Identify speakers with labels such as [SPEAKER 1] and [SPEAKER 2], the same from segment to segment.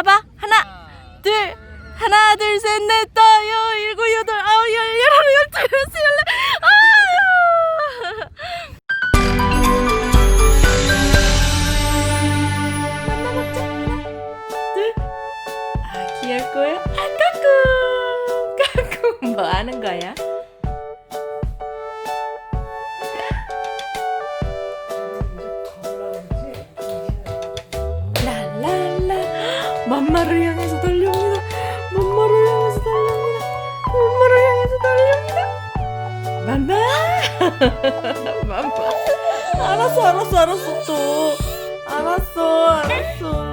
[SPEAKER 1] 와봐. 하나, 둘, 하나, 둘, 셋, 넷, 다섯, 여섯, 일곱, 여덟, 아홉, 열, 열하나, 열둘, 열셋, 열넷. 아유. 아? 아. 뭐 하는 거야? 맘마를 향해서 달려옵니다. 맘마를 향해서 달려옵니다. 맘마를 향해서 달려옵니다. 맘마! 맘마! 알았어 알았어 알았어 또. 알았어 알았어.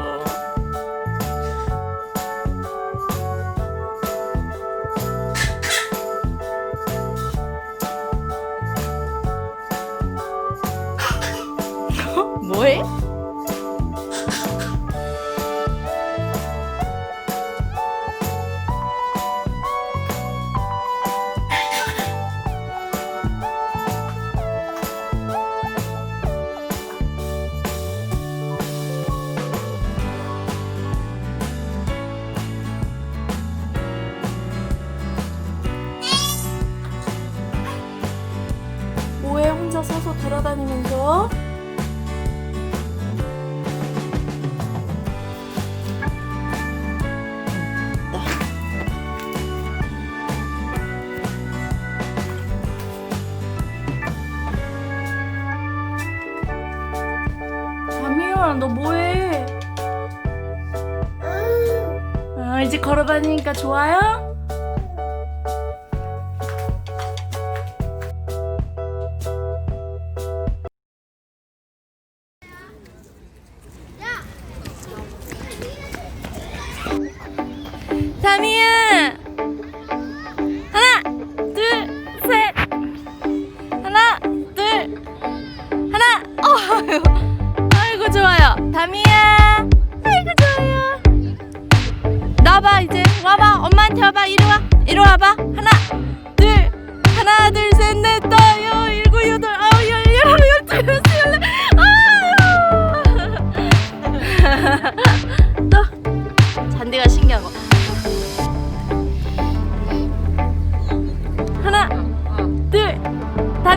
[SPEAKER 1] 뭐해? 혼자 서서 돌아다니면서? 담이야 너 뭐해? 아, 이제 걸어다니니까 좋아요? 담이야. 하나 둘셋. 하나 둘. 하나. 어휴 아이고 좋아요. 담이야. 아이고 좋아요. 나와봐 이제. 와봐 엄마한테 와봐. 이리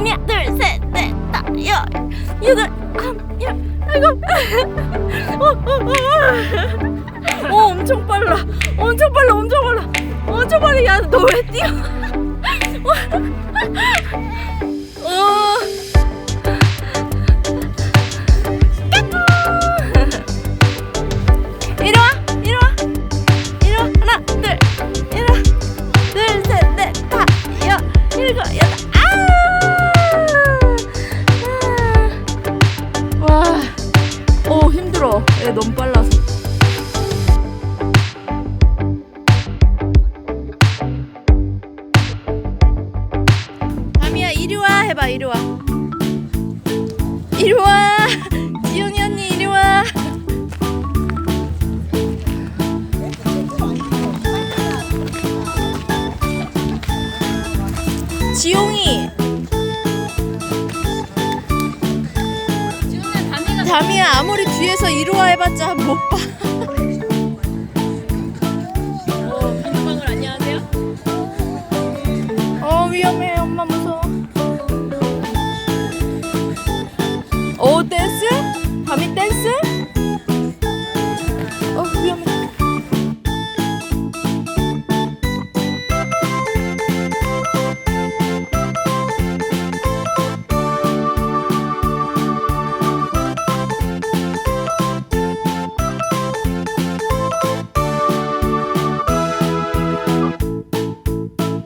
[SPEAKER 1] 담이야 둘셋넷 다섯 여 여덟 아홉 열 어, 어, 어. 어 엄청 빨라 엄청 빨라 엄청 빨라 엄청 빨라 야 너 왜 뛰어 어. 이리 와. 지영이 언니 이리 와. 지용이. 담이야 아무리 뒤에서 이리 와 해봤자 못 봐. Comitência.